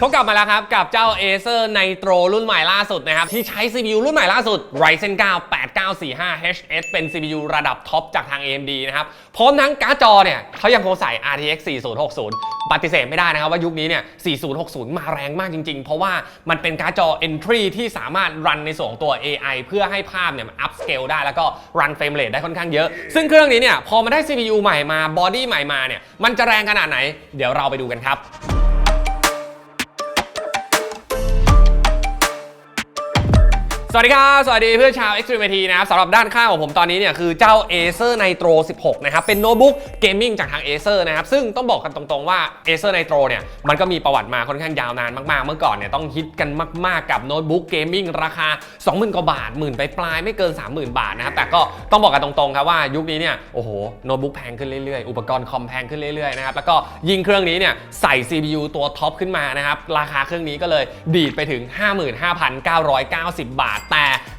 พบกลับมาแล้วครับ กับเจ้า Acer Nitro รุ่นใหม่ล่าสุดนะครับ ที่ใช้ CPU รุ่นใหม่ล่าสุด Ryzen 9 8945HS เป็น CPU ระดับท็อปจากทาง AMD นะครับ พร้อมทั้งการ์ดจอเนี่ยเขายังคงใส่ RTX 4060 ปฏิเสธไม่ได้นะครับว่ายุคนี้เนี่ย 4060 มาแรงมากจริง ๆ เพราะว่ามันเป็นการ์ดจอ Entry ที่สามารถรันในส่วนของตัว AI เพื่อให้ภาพเนี่ยมัน up scale ได้แล้วก็รัน frame rate ได้ค่อนข้างเยอะ ซึ่งเครื่องนี้เนี่ยพอมาได้ CPU ใหม่มาบอดี้ใหม่มาเนี่ยมันจะแรงขนาดไหน เดี๋ยวเราไปดูกันครับ สวัสดีครับ สวัสดีเพื่อนชาว Extreme นะครับสำหรับด้านข้างของผมตอนนี้เนี่ยคือเจ้า Acer Nitro 16 นะครับ เป็นโน้ตบุ๊กเกมมิ่งจากทาง Acer นะครับ ซึ่งต้องบอกกันตรงๆว่า Acer Nitro เนี่ยมันก็มีประวัติมาค่อนข้างยาวนานมากๆ เมื่อก่อนเนี่ยต้องฮิตกันมากๆกับโน้ตบุ๊กเกมมิ่งราคา 20,000 กว่าบาทหมื่นไปปลายไม่เกิน 30,000 บาทนะครับแต่ก็ต้องบอกกันตรงๆครับว่ายุคนี้เนี่ยโอ้โหโน้ตบุ๊กแพงขึ้นเรื่อยๆอุปกรณ์คอมแพงขึ้นเรื่อยๆนะครับแล้วก็ยิ่งเครื่องนี้เนี่ยใส่ CPU ตัวท็อปขึ้นมานะครับราคาเครื่องนี้ก็เลยดีดไปถึง 55,990 บาท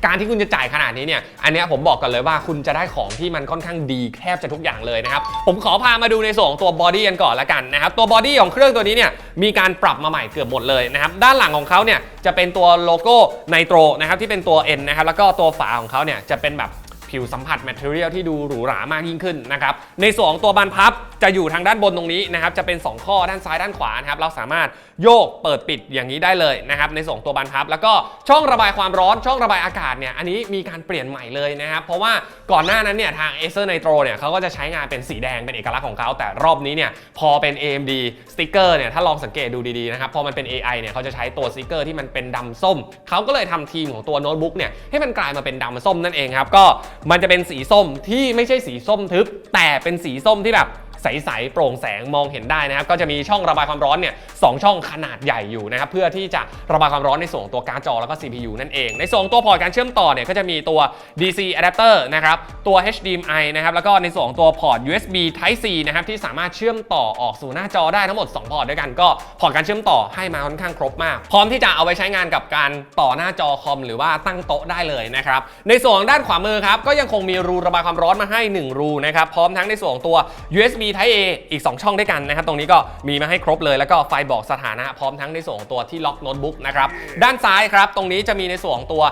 การที่คุณจะจ่ายขนาดนี้เนี่ยอันนี้ผมบอกกันเลยว่าคุณจะได้ของที่มันค่อนข้างดีแทบจะทุกอย่างเลยนะครับผมขอพามาดูในส่วนของตัวบอดี้กันก่อนละกันนะครับตัวบอดี้ของเครื่องตัวนี้เนี่ยมีการปรับมาใหม่เกือบหมดเลยนะครับด้านหลังของเขาเนี่ยจะเป็นตัวโลโก้ไนโตรนะครับที่เป็นตัว N นะครับแล้วก็ตัวฝาของเขาเนี่ยจะเป็นแบบ ผิวสัมผัสแมทเทอเรียลที่ดูหรูหรามากยิ่งขึ้นนะครับในส่วนของตัวบานพับจะอยู่ทางด้านบนตรงนี้นะครับจะเป็น 2 ข้อด้านซ้ายด้านขวานะครับเราสามารถโยกเปิดปิดอย่างนี้ได้เลยนะครับในส่วนของตัวบานพับ แล้วก็ช่องระบายความร้อนช่องระบายอากาศเนี่ยอันนี้มีการเปลี่ยนใหม่เลยนะครับเพราะว่าก่อนหน้านั้นเนี่ยทาง Acer Nitro เนี่ยเขาก็จะใช้งานเป็นสีแดงเป็นเอกลักษณ์ของเขาแต่รอบนี้เนี่ยพอเป็น AMD สติกเกอร์เนี่ยถ้าลองสังเกตดูดีๆนะครับพอมันเป็น AI เนี่ยเขาจะใช้ตัวสติกเกอร์ที่มันเป็นดำส้มเขาก็เลยทำทีมของตัวโน้ตบุ๊กเนี่ยให้มันกลายมาเป็นดำส้มนั่นเองครับก็มันจะเป็นสีส้มที่ไม่ใช่สีส้มทึบ แต่เป็นสีส้มที่แบบ ใสๆโปร่งแสงมองเห็นได้นะครับก็จะมีช่องระบายความร้อนเนี่ยสองช่องขนาดใหญ่อยู่นะครับเพื่อที่จะระบายความร้อนในส่วนของตัวการ์ดจอแล้วก็ CPU นั่นเอง ในส่วนของตัวพอร์ตการเชื่อมต่อเนี่ยก็จะมีตัว DC adapter นะครับตัว HDMI นะครับแล้วก็ในส่วนของตัวพอร์ต USB Type C นะครับที่สามารถเชื่อมต่อออกสู่หน้าจอได้ทั้งหมด 2 พอร์ตด้วยกันก็พอร์ตการเชื่อมต่อให้มาค่อนข้างครบมาก พร้อมที่จะเอาไปใช้งานกับการต่อหน้าจอคอมหรือว่าตั้งโต๊ะได้เลยนะครับในส่วนของด้านขวามือครับก็ยังคงมีรูระบายความร้อนมาให้ 1 รูนะครับพร้อมทั้งในส่วนตัว USB Type A อีก 2 ช่องด้วยกันนะครับ ตรงนี้ก็มีมาให้ครบเลย แล้วก็ไฟบอกสถานะพร้อมทั้งในส่วนของตัวที่ล็อกโน้ตบุ๊กนะครับ ด้านซ้ายครับ ตรงนี้จะมีในส่วนของตัว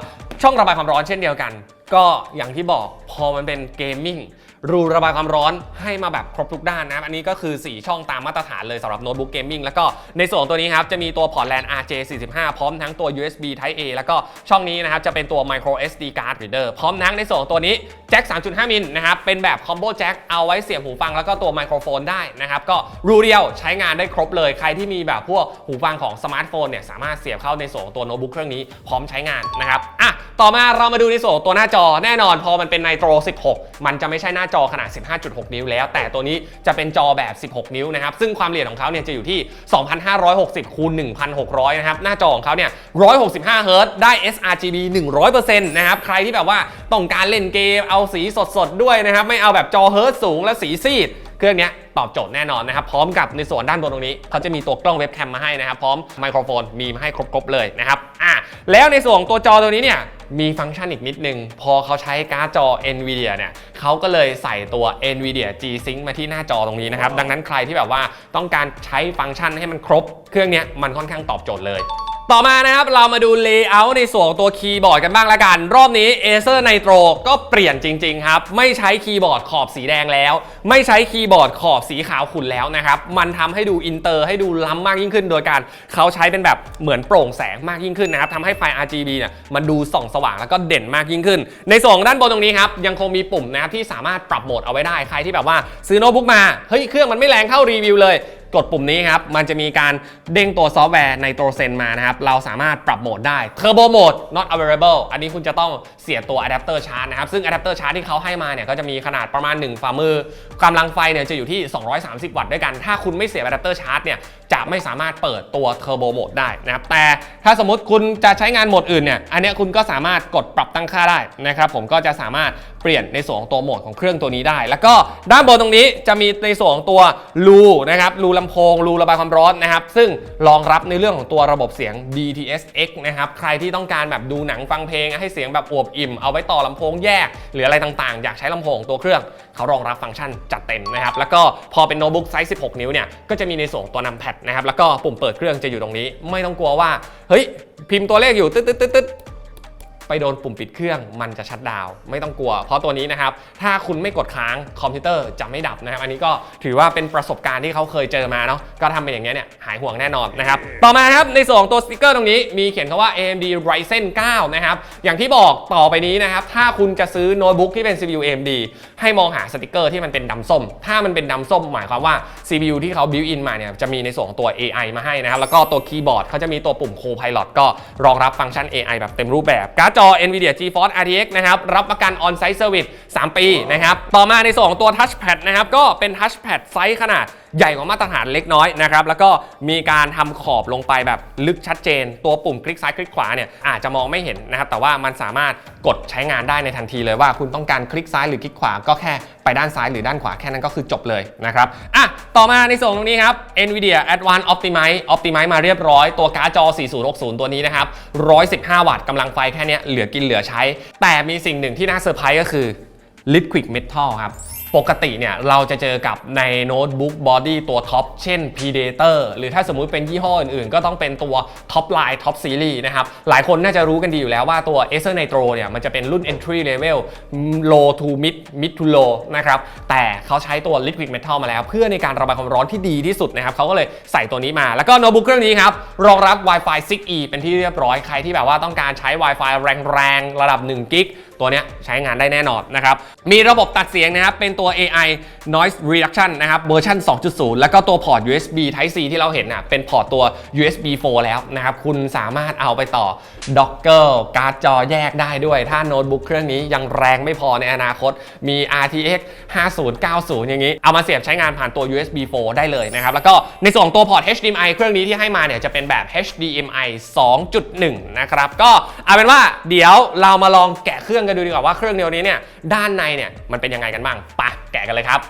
ช่องระบายความร้อนเช่นเดียวกัน ก็อย่างที่บอกพอมันเป็นเกมมิ่ง รูระบายความร้อนให้มาแบบครบทุกด้านนะครับ อันนี้ก็คือ 4 ช่องตามมาตรฐานเลยสำหรับโน้ตบุ๊กเกมมิ่งแล้วก็ในส่วนตัวนี้ครับ จะมีตัวพอร์ตแลน RJ45 พร้อมทั้งตัว USB Type A แล้วก็ช่องนี้นะครับ จะเป็นตัว Micro SD Card Reader พร้อมทั้งในส่วนตัวนี้แจ็ค 3.5 มิลนะครับ เป็นแบบคอมโบแจ็คเอาไว้เสียบหูฟังแล้วก็ตัวไมโครโฟนได้นะครับก็รูเดียวใช้งานได้ครบเลยใครที่มีแบบพวกหูฟังของสมาร์ทโฟนเนี่ยสามารถเสียบเข้าในส่วนตัวโน้ตบุ๊กเครื่องนี้พร้อมใช้งานนะครับอะต่อมาเรามาดูในส่วนตัวหน้าจอแน่นอน พอมันเป็น Nitro 16 มันจะไม่ใช่หน้าจอขนาด 15.6 นิ้วแล้ว แต่ตัวนี้จะเป็นจอแบบ 16 นิ้วนะครับ ซึ่งความละเอียดของเขาเนี่ยจะอยู่ที่ 2,560คูณ1,600 นะครับ หน้าจอของเขาเนี่ย 165 เฮิร์ตได้ sRGB 100%นะครับ ใครที่แบบว่าต้องการเล่นเกม เอาสีสดๆ ด้วยนะครับ ไม่เอาแบบจอเฮิร์ตสูงและสีซีด เครื่องเนี้ยตอบโจทย์แน่นอนนะครับ พร้อมกับในส่วนด้านบนตรงนี้ เขาจะมีตัวกล้องเว็บแคมมาให้นะครับ พร้อมไมโครโฟนมีมาให้ครบๆเลยนะครับอะแล้วในส่วนของตัวจอตัวนี้เนี่ยมีฟังก์ชันอีกนิดนึง พอเขาใช้การ์ดจอ NVIDIA เนี่ยเขาก็เลยใส่ตัว NVIDIA G-Sync มาที่หน้าจอตรงนี้นะครับ ดังนั้นใครที่แบบว่าต้องการใช้ฟังก์ชันให้มันครบ เครื่องเนี้ยมันค่อนข้างตอบโจทย์เลย ต่อมานะครับเรามาดูเลเยอร์ในส่วนของตัวคีย์บอร์ดกันบ้างละกัน รอบนี้ Acer Nitro ก็เปลี่ยนจริงๆครับ ไม่ใช้คีย์บอร์ดขอบสีแดงแล้ว ไม่ใช้คีย์บอร์ดขอบสีขาวขุ่นแล้วนะครับ มันทำให้ดูอินเตอร์ให้ดูล้ำมากยิ่งขึ้น โดยการเขาใช้เป็นแบบเหมือนโปร่งแสงมากยิ่งขึ้นนะครับทำให้ไฟ RGB เนี่ยมันดูส่องสว่างแล้วก็เด่นมากยิ่งขึ้น ในส่วนด้านบนตรงนี้ครับยังคงมีปุ่มนะครับที่สามารถปรับโหมดเอาไว้ได้ใครที่แบบว่าซื้อโน้ตบุ๊กมาเฮ้ยเครื่องมันไม่แรงเท่ารีวิวเลยกดปุ่มนี้ครับ มันจะมีการเด้งตัวซอฟต์แวร์ในตัวเซนมานะครับ เราสามารถปรับโหมดได้ Turbo Mode not available อันนี้คุณจะต้องเสียตัวอะแดปเตอร์ชาร์จนะครับ ซึ่งอะแดปเตอร์ชาร์จที่เขาให้มาเนี่ยก็จะมีขนาดประมาณ 1 ฝ่ามือกำลังไฟเนี่ยจะอยู่ที่ 230 วัตต์ด้วยกัน ถ้าคุณไม่เสียอะแดปเตอร์ชาร์จเนี่ยจะไม่สามารถเปิดตัว Turbo Mode ได้นะครับ แต่ถ้าสมมติคุณจะใช้งานโหมดอื่นเนี่ย อันนี้คุณก็สามารถกดปรับตั้งค่าได้นะครับ ผมก็จะสามารถเปลี่ยนในส่วนของตัวโหมดของเครื่องตัวนี้ได้ แล้วก็ด้านบนตรงนี้จะมีในส่วนของตัวรูนะครับรูลำโพงรูระบายความร้อนนะครับ ซึ่งรองรับในเรื่องของตัวระบบเสียง DTS:X นะครับใครที่ต้องการแบบดูหนังฟังเพลงให้เสียงแบบอวบอิ่มเอาไว้ต่อลำโพงแยก หรืออะไรต่างๆ อยากใช้ลำโพงตัวเครื่อง เขารองรับฟังก์ชันจัดเต็มนะครับแล้วก็พอเป็นโน้ตบุ๊กไซส์ 16 นิ้วเนี่ยก็จะมีในส่วนของตัวนำแพดนะครับแล้วก็ปุ่มเปิดเครื่องจะอยู่ตรงนี้ ไม่ต้องกลัวว่าเฮ้ยพิมพ์ตัวเลขอยู่ตึ๊ดตึ๊ดตึ๊ด ไปโดนปุ่มปิดเครื่องมันจะชัดดาวไม่ต้องกลัว เพราะตัวนี้นะครับ ถ้าคุณไม่กดค้างคอมพิวเตอร์จะไม่ดับนะครับ อันนี้ก็ถือว่าเป็นประสบการณ์ที่เขาเคยเจอมาเนาะก็ทำเป็นอย่างเงี้ยเนี่ยหายห่วงแน่นอนนะครับ ต่อมาครับในส่วนของตัวสติกเกอร์ตรงนี้มีเขียนคำว่า AMD Ryzen 9 นะครับ อย่างที่บอกต่อไปนี้นะครับ ถ้าคุณจะซื้อโน้ตบุ๊กที่เป็น CPU AMD ให้มองหาสติกเกอร์ที่มันเป็นดำส้ม ถ้ามันเป็นดำส้มหมายความว่า CPU ที่เขา built in มาเนี่ยจะมีในส่วนของตัว AI มาให้นะครับแล้วก็ตัวคีย์บอร์ดเขาจะมีตัวปุ่ม Copilot ก็รองรับฟังก์ชัน AI แบบเต็มรูปแบบการ์ดจอ NVIDIA GeForce RTX นะครับรับประกัน On-Site Service 3 ปีนะครับต่อมาในส่วนของตัว Touchpad นะครับก็เป็น Touchpad ไซส์ขนาด ใหญ่กว่ามาตรฐานเล็กน้อยนะครับแล้วก็มีการทำขอบลงไปแบบลึกชัดเจน ตัวปุ่มคลิกซ้ายคลิกขวาเนี่ยอาจจะมองไม่เห็นนะครับแต่ว่ามันสามารถกดใช้งานได้ในทันทีเลยว่าคุณต้องการคลิกซ้ายหรือคลิกขวาก็แค่ไปด้านซ้ายหรือด้านขวาแค่นั้นก็คือจบเลยนะครับอะต่อมาในส่วนตรงนี้ครับ NVIDIA Advanced Optimize Optimize มาเรียบร้อยตัวการ์ดจอ 4060 ตัวนี้นะครับ 115 วัตต์กำลังไฟแค่เนี้ยเหลือกินเหลือใช้ แต่มีสิ่งหนึ่งที่น่าเซอร์ไพรส์ก็คือ Liquid Metal ครับ ปกติเนี่ยเราจะเจอกับในโน้ตบุ๊กบอดี้ตัวท็อปเช่น Predator หรือถ้าสมมุติเป็นยี่ห้ออื่นๆ ก็ต้องเป็นตัวท็อปไลน์ท็อปซีรีส์นะครับ หลายคนน่าจะรู้กันดีอยู่แล้วว่าตัว Acer Nitro เนี่ยมันจะเป็นรุ่น entry level low to mid mid to low นะครับแต่เขาใช้ตัว liquid metal มาแล้ว เพื่อในการระบายความร้อนที่ดีที่สุดนะครับเขาก็เลยใส่ตัวนี้มาแล้วก็โน้ตบุ๊กเครื่องนี้ครับรองรับ Wi-Fi 6E เป็นที่เรียบร้อยใครที่แบบว่าต้องการใช้ Wi-Fi แรงๆระดับ1กิก ตัวเนี้ยใช้งานได้แน่นอนนะครับ มีระบบตัดเสียงนะครับเป็นตัว AI noise reduction นะครับเวอร์ชัน2.0 แล้วก็ตัวพอร์ต USB Type C ที่เราเห็นน่ะเป็นพอร์ตตัว USB 4 แล้วนะครับ คุณสามารถเอาไปต่อ Docker การ์ดจอแยกได้ด้วย ถ้าโน้ตบุ๊กเครื่องนี้ยังแรงไม่พอในอนาคตมี RTX 5090 อย่างนี้ เอามาเสียบใช้งานผ่านตัว USB 4 ได้เลยนะครับ แล้วก็ในส่วนตัวพอร์ต HDMI เครื่องนี้ที่ให้มาเนี่ยจะเป็นแบบ HDMI 2.1 นะครับ ก็เอาเป็นว่าเดี๋ยวเรามาลองแกะเครื่องกันดูดีกว่าว่าเครื่องเดียวนี้เนี่ยด้านในเนี่ยมันเป็นยังไงกันบ้างไป แกะกันเลยครับ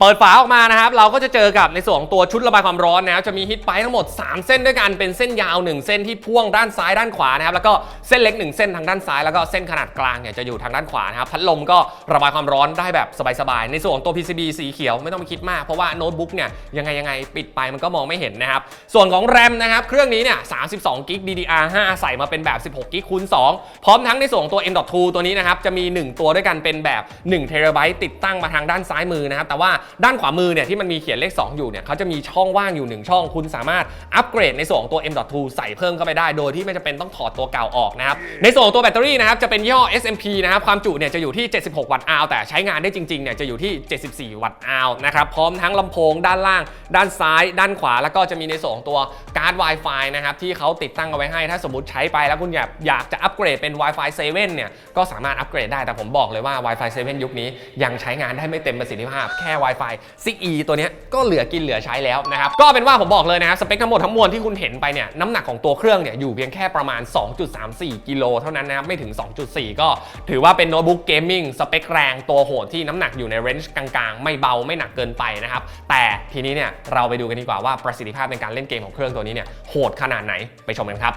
เปิดฝาออกมานะครับ เราก็จะเจอกับในส่วนของตัวชุดระบายความร้อนนะครับจะมีฮิตไปทั้งหมด 3 เส้นด้วยกันเป็นเส้นยาว 1 เส้นที่พ่วงด้านซ้ายด้านขวานะครับแล้วก็เส้นเล็ก 1 เส้นทางด้านซ้ายแล้วก็เส้นขนาดกลางเนี่ยจะอยู่ทางด้านขวานะครับพัดลมก็ระบายความร้อนได้แบบสบายๆในส่วนของตัว PCB สีเขียวไม่ต้องไปคิดมากเพราะว่าโน้ตบุ๊กเนี่ยยังไงยังไงปิดไปมันก็มองไม่เห็นนะครับส่วนของแรมนะครับเครื่องนี้เนี่ย32กิก DDR5 ใส่มาเป็นแบบ 16กิกคูณ2พร้อมทั้งในส่วนของตัว M.2 ตัวนี้นะครับจะมี 1 ตัวด้วยกันเป็นแบบ1 t b ติดตั้งมาทางด้านซ้ายมือนะครับแต่ว่าด้านขวามือเนี่ยที่มันมีเขียนเลข 2 อยู่เนี่ยเขาจะมีช่องว่างอยู่ 1 ช่อง คุณสามารถอัปเกรดในส่วนของตัว M.2 ใส่เพิ่มเข้าไปได้ โดยที่ไม่จำเป็นต้องถอดตัวเก่าออกนะครับ ในส่วนของตัวแบตเตอรี่นะครับจะเป็นย่ห้อ SMP นะครับความจุเนี่ยจะอยู่ที่ 76 วัตต์อาวแต่ใช้งานได้จริงๆเนี่ยจะอยู่ที่ 74 วัตต์อาวนะครับพร้อมทั้งลำโพงด้านล่าง ด้านซ้าย ด้านขวา แล้วก็จะมีในส่วนของตัวการ์ด Wi-Fi นะครับที่เขาติดตั้งเอาไว้ให้ถ้าสมมติใช้ไปแล้วคุณอยากอยากจะอัปเกรดเป็น Wi-Fi 7เนี่ยก็สามารถอัปเกรดได้แต่ผมบอกเลยว่า Wi-Fi 7 ยุคนี้ยังใช้งานได้ไม่เต็มประสิทธิภาพแค่ Wi-Fi 6E ตัวนี้ก็เหลือกินเหลือใช้แล้วนะครับ ก็เป็นว่าผมบอกเลยนะครับสเปคทั้งหมดทั้งมวลที่คุณเห็นไปเนี่ยน้ำหนักของตัวเครื่องเนี่ยอยู่เพียงแค่ประมาณ 2.34 กิโลเท่านั้นนะครับไม่ถึง 2.4 ก็ถือว่าเป็นโน้ตบุ๊กเกมมิ่งสเปคแรงตัวโหดที่น้ำหนักอยู่ในเรนจ์กลางๆ ไม่เบาไม่หนักเกินไปนะครับแต่ทีนี้เนี่ยเราไปดูกันดีกว่าว่าประสิทธิภาพในการเล่นเกมของเครื่องตัวนี้เนี่ยโหดขนาดไหนไปชมกันครับ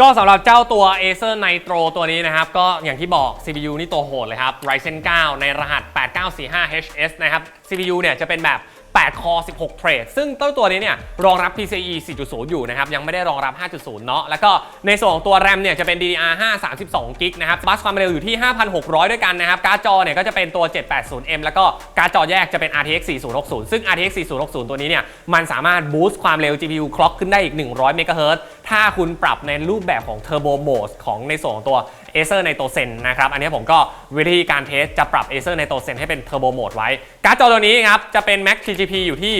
ก็สำหรับเจ้าตัว Acer Nitro ตัวนี้นะครับ ก็อย่างที่บอก CPU นี่ตัวโหดเลยครับ Ryzen 9 ในรหัส 8945HS นะครับ CPU เนี่ยจะเป็นแบบ 8 คอ 16 เทรด ซึ่งต้นตัวนี้เนี่ยรองรับ PCIe 4.0 อยู่นะครับ ยังไม่ได้รองรับ 5.0 เนาะ แล้วก็ในส่วนของตัว RAM เนี่ยจะเป็น DDR5 32กิกนะครับ บัสความเร็วอยู่ที่ 5,600 ด้วยกันนะครับ การ์ดจอเนี่ยก็จะเป็นตัว 780M แล้วก็การ์ดจอแยกจะเป็น RTX 4060 ซึ่ง RTX 4060 ตัวนี้เนี่ยมันสามารถบูสต์ความเร็ว GPU คล็อกขึ้นได้อีก 100 MHz ถ้าคุณปรับในรูปแบบของ Turbo Mode ของในส่วนของตัว Acer Nitro Zen นะครับ อันนี้ผมก็วิธีการเทสจะปรับ Acer Nitro Zen ให้เป็น Turbo Mode ไว้ การ์ดจอตัวนี้ครับ จะเป็น Max TGP อยู่ที่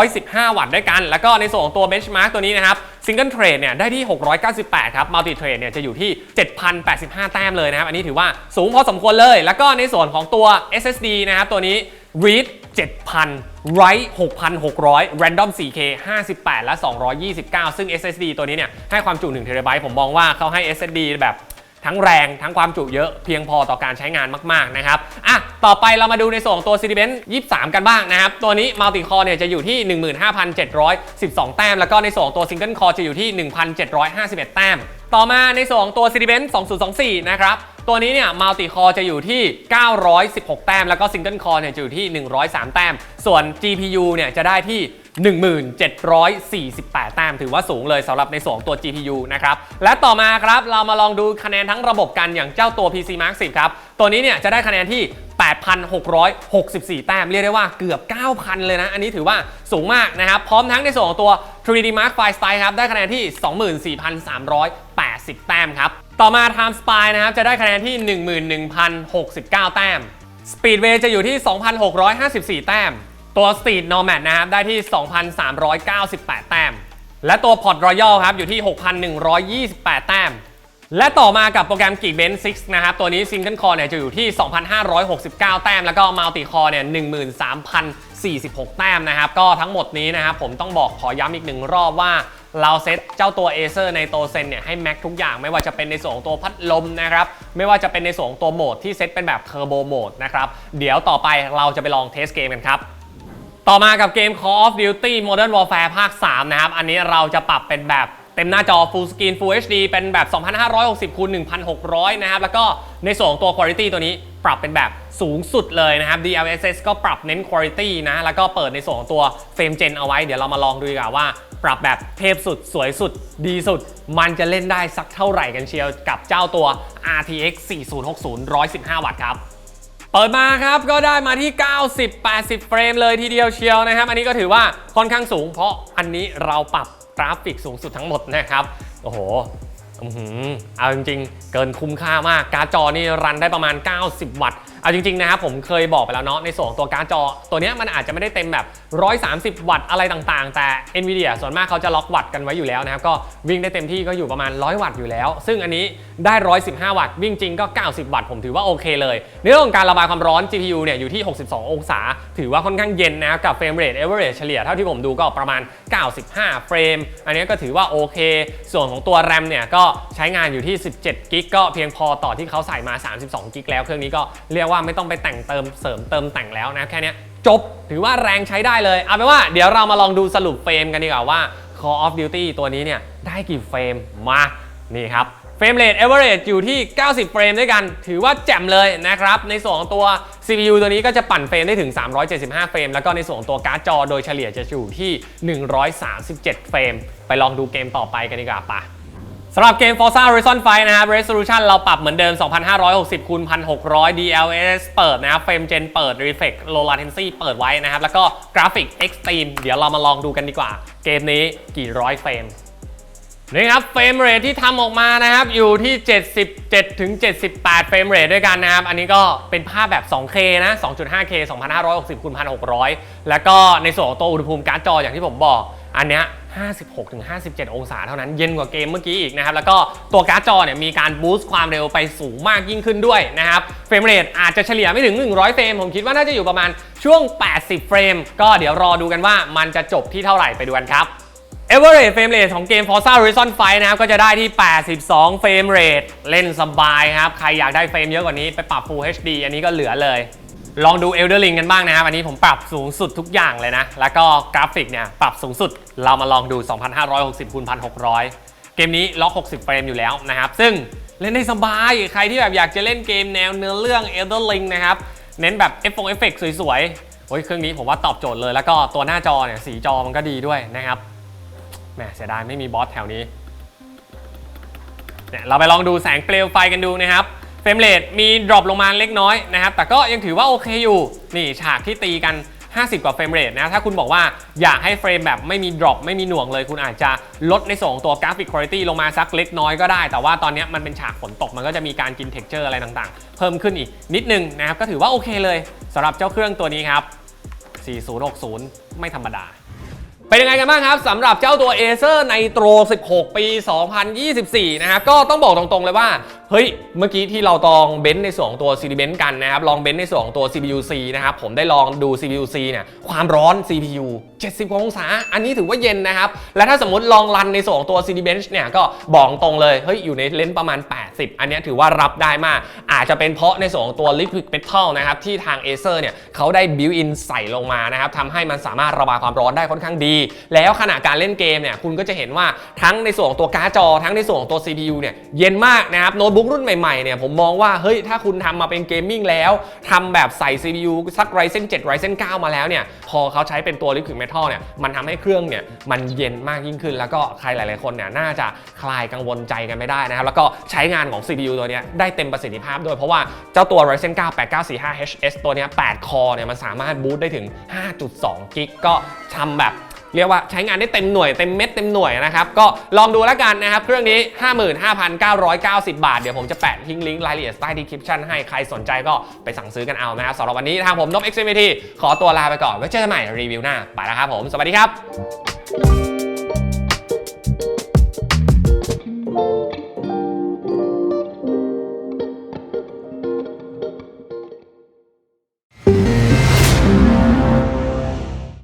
115 วัตต์ด้วยกัน แล้วก็ในส่วนของตัว Benchmark ตัวนี้นะครับ Single Trade เนี่ยได้ที่ 698 ครับ Multi Trade เนี่ยจะอยู่ที่ 7,085 แต้มเลยนะครับ อันนี้ถือว่าสูงพอสมควรเลย แล้วก็ในส่วนของตัว SSD นะครับตัวนี้ read 7,000 write 6,600 random 4K 58 และ 229 ซึ่ง SSD ตัวนี้เนี่ยให้ความจุ1 TB ผมมองว่าเขาให้ SSD แบบ ทั้งแรงทั้งความจุเยอะเพียงพอต่อการใช้งานมาก ๆ นะครับอะต่อไปเรามาดูในส่วนของตัว c i t i b e n 23 กันบ้างนะครับ ตัวนี้ Multi Core เนี่ยจะอยู่ที่ 15,712 แต้ม แล้วก็ในส่วนของตัว Single Core จะอยู่ที่ 1,751 แต้ม ต่อมาในส่วนของตัว c i t i b e n 2024 นะครับ ตัวนี้เนี่ยมัลติคอจะอยู่ที่ 916 แต้ม แล้วก็ซิงเกิลคอเนี่ยจะอยู่ที่ 103 แต้ม ส่วน GPU เนี่ยจะได้ที่1748 แต้มถือว่าสูงเลยสำหรับในส่วนของตัว GPU นะครับ และต่อมาครับ เรามาลองดูคะแนนทั้งระบบกันอย่างเจ้าตัว PC Mark 10 ครับ ตัวนี้เนี่ยจะได้คะแนนที่ 8,664 แต้ม เรียกได้ว่าเกือบ 9,000 เลยนะ อันนี้ถือว่าสูงมากนะครับ พร้อมทั้งในส่วนของตัว 3D Mark File Style ครับ ได้คะแนนที่ 24,380 แต้มครับ ต่อมา Time Spy นะครับ จะได้คะแนนที่ 11,069 แต้ม Speedway จะอยู่ที่ 2,654 แต้ม ตัว Street Nomad นะครับ ได้ที่ 2,398 แต้ม และตัว Pod Royal ครับ อยู่ที่ 6,128 แต้ม และต่อมากับโปรแกรม Geekbench 6นะครับ ตัวนี้ Single Core เนี่ยจะอยู่ที่ 2,569 แต้ม แล้วก็ Multi Core เนี่ย13,046 แต้มนะครับ ก็ทั้งหมดนี้นะครับผมต้องบอกขอย้ำอีกหนึ่งรอบว่าเราเซตเจ้าตัว Acer ในตัวเซนเนี่ยให้แม็กทุกอย่างไม่ว่าจะเป็นในส่วนของตัวพัดลมนะครับ ไม่ว่าจะเป็นในส่วนของตัวโหมดที่เซตเป็นแบบเทอร์โบโหมดนะครับ เดี๋ยวต่อไปเราจะไปลองเทสเกมกันครับต่อมากับเกม Call of Duty Modern Warfare ภาค 3 นะครับ อันนี้เราจะปรับเป็นแบบ เต็มหน้าจอ Full Screen Full HD เป็นแบบ 2560คูณ1600 นะครับ แล้วก็ในส่วนของตัว Quality ตัวนี้ปรับเป็นแบบสูงสุดเลยนะครับ DLSS ก็ปรับเน้น Quality นะ แล้วก็เปิดในส่วนของตัว Frame Gen เอาไว้ เดี๋ยวเรามาลองดูกว่าว่า ปรับแบบเทพสุด สวยสุด ดีสุด มันจะเล่นได้สักเท่าไหร่กันเชียว กับเจ้าตัว RTX 4060 115 วัตต์ครับเปิดมาครับก็ได้มาที่ 90-80 เฟรมเลยทีเดียวเชียวนะครับ อันนี้ก็ถือว่าค่อนข้างสูง เพราะอันนี้เราปรับ ราฟิกสูงสุดทั้งหมดนะครับ โอ้โหอือหือเอาจริงๆ เกินคุ้มค่ามาก การ์ดจอนี่รันได้ประมาณ 90 วัตต์เอาจริงๆนะครับผมเคยบอกไปแล้วเนาะในส่วนของตัวการ์ดจอ ตัวนี้มันอาจจะไม่ได้เต็มแบบ 130 วัตต์อะไรต่างๆ แต่ NVIDIA ส่วนมากเขาจะล็อกวัตต์กันไว้อยู่แล้วนะครับก็วิ่งได้เต็มที่ก็อยู่ประมาณ 100 วัตต์อยู่แล้ว ซึ่งอันนี้ได้ 115 วัตต์วิ่งจริงก็ 90 วัตต์ผมถือว่าโอเคเลยในเรื่องของการระบายความร้อน GPU เนี่ยอยู่ที่ 62 องศา ถือว่าค่อนข้างเย็นนะครับกับเฟรมเรท average เฉลี่ยเท่าที่ผมดูก็ประมาณ 95 เฟรม อันนี้ก็ถือว่าโอเค ส่วนของตัว RAM เนี่ยก็ใช้งานอยู่ที่ 17 กิกก็เพียงพอต่อที่เขาใส่มา 32 กิกแล้วเครื่องนี้ก็เรียกว่าไม่ต้องไปแต่งเติมเสริมเติมแต่งแล้วนะแค่นี้จบถือว่าแรงใช้ได้เลย เอาเป็นว่าเดี๋ยวเรามาลองดูสรุปเฟรมกันดีกว่าว่า Call of Duty ตัวนี้เนี่ยได้กี่เฟรมมานี่ครับเฟรมเรท average อยู่ที่ 90 เฟรมด้วยกัน ถือว่าแจ่มเลยนะครับ ในส่วนของตัว CPU ตัวนี้ก็จะปั่นเฟรมได้ถึง 375 เฟรม แล้วก็ในส่วนของตัวการ์ดจอโดยเฉลี่ยจะอยู่ที่ 137 เฟรม ไปลองดูเกมต่อไปกันดีกว่าปะำหรับเกม Forza Horizon 5 นะครับ Resolution เราปรับเหมือนเดิม 2560คูณ1600 DLSS เปิดนะครับ Frame Gen เปิด Reflex Low Latency เปิดไว้นะครับ แล้วก็ Graphic Extreme เดี๋ยวเรามาลองดูกันดีกว่า เกมนี้กี่ร้อยเฟรมนี่ครับเฟรมเรทที่ทำออกมานะครับ อยู่ที่ 77ถึง78 เฟรมเรทด้วยกันนะครับ อันนี้ก็เป็นภาพแบบ 2K นะ 2.5K 2560คูณ1600 แล้วก็ในส่วนของตัวอุณหภูมิการ์ดจออย่างที่ผมบอก อันเนี้ย 56ถึง57 องศาเท่านั้นเย็นกว่าเกมเมื่อกี้อีกนะครับ แล้วก็ตัวการ์ดจอเนี่ยมีการบูสต์ความเร็วไปสูงมากยิ่งขึ้นด้วยนะครับ เฟรมเรทอาจจะเฉลี่ยไม่ถึง 100 เฟรม ผมคิดว่าน่าจะอยู่ประมาณช่วง 80 เฟรม ก็เดี๋ยวรอดูกันว่ามันจะจบที่เท่าไหร่ไปดูกันครับ Average frame rate ของเกม Forza Horizon 5 นะครับ ก็จะได้ที่ 82เฟรมเรทเล่นสบายครับ ใครอยากได้เฟรมเยอะกว่านี้ไปปรับ Full HD อันนี้ก็เหลือเลย ลองดู Elder Ring กันบ้างนะครับอันนี้ผมปรับสูงสุดทุกอย่างเลยนะ แล้วก็กราฟิกเนี่ยปรับสูงสุดเรามาลองดู 2560คูณ1600 เกมนี้ล็อก 60 เฟรมอยู่แล้วนะครับ ซึ่งเล่นได้สบายใครที่แบบอยากจะเล่นเกมแนวเนื้อเรื่อง Elder Ring นะครับ เน้นแบบเอฟเอฟเฟกสวยๆโอ้ยเครื่องนี้ผมว่าตอบโจทย์เลย แล้วก็ตัวหน้าจอเนี่ยสีจอมันก็ดีด้วยนะครับแหมเสียดายไม่มีบอสแถวนี้เนี่ยเราไปลองดูแสงเปลวไฟกันดูนะครับ รมเรทมีดรอปลงมาเล็กน้อยนะครับ แต่ก็ยังถือว่าโอเคอยู่ นี่ฉากที่ตีกัน 50 กว่าเฟรมเรทนะ ถ้าคุณบอกว่าอยากให้เฟรมแบบไม่มีดรอปไม่มีหน่วงเลย คุณอาจจะลดในส่วนของตัวกราฟิกคุณภาพลงมาสักเล็กน้อยก็ได้ แต่ว่าตอนนี้มันเป็นฉากฝนตก มันก็จะมีการกินเท็กเจอร์อะไรต่างๆ เพิ่มขึ้นอีกนิดนึงนะครับ ก็ถือว่าโอเคเลยสำหรับเจ้าเครื่องตัวนี้ครับ 4060 ไม่ธรรมดาเป็นยังไงกันบ้างครับสำหรับเจ้าตัว Acer Nitro 16 ปี 2024 นะครับก็ต้องบอกตรงๆเลยว่า เฮ้ย เมื่อกี้ที่เราลองเบนซ์ในส่วนของตัว CD Bench กันนะครับ ลองเบนซ์ในส่วนของตัว CPU C นะครับ ผมได้ลองดู CPU C เนี่ย ความร้อน CPU 70 องศา อันนี้ถือว่าเย็นนะครับ และถ้าสมมติลองรันในส่วนของตัว CD Bench เนี่ย ก็บอกตรงเลย เฮ้ย อยู่ในเลนส์ประมาณ 80 อันนี้ถือว่ารับได้มาก อาจจะเป็นเพราะในส่วนของตัว Liquid Metal นะครับ ที่ทาง Acer เนี่ยเขาได้ built in ใส่ลงมานะครับทำให้มันสามารถระบายความร้อนได้ค่อนข้างดี แล้วขณะการเล่นเกมเนี่ย คุณก็จะเห็นว่าทั้งในส่วนของตัวการ์ดจอ ทั้งในส่วนของตัว CPU เนี่ย เย็นมากนะครับโน้ตบุ๊กรุ่นใหม่ๆเนี่ยผมมองว่าเฮ้ยถ้าคุณทำมาเป็นเกมมิ่งแล้วทำแบบใส่ CPU สัก Ryzen 7 Ryzen 9 มาแล้วเนี่ยพอเขาใช้เป็นตัว Liquid Metal เนี่ยมันทำให้เครื่องเนี่ยมันเย็นมากยิ่งขึ้น แล้วก็ใครหลายๆคนเนี่ยน่าจะคลายกังวลใจกันไม่ได้นะครับ แล้วก็ใช้งานของ CPU ตัวนี้ได้เต็มประสิทธิภาพด้วยเพราะว่าเจ้าตัว Ryzen 9 8945HS ตัวนี้8คอเนี่ยมันสามารถบูตได้ถึง 5.2กิกก็ทำแบบ เรียกว่าใช้งานได้เต็มหน่วยเต็มเม็ดเต็มหน่วยนะครับ ก็ลองดูแล้วกันนะครับ เครื่องนี้ 55,990 บาท เดี๋ยวผมจะแปะทิ้งลิงก์รายละเอียดใต้ดีคริปชันให้ใครสนใจก็ไปสั่งซื้อกันเอานะครับสำหรับวันนี้ทางผมนบ XMT ขอตัวลาไปก่อนไว้เจอกันใหม่รีวิวหน้าไปแล้วครับผม สวัสดีครับ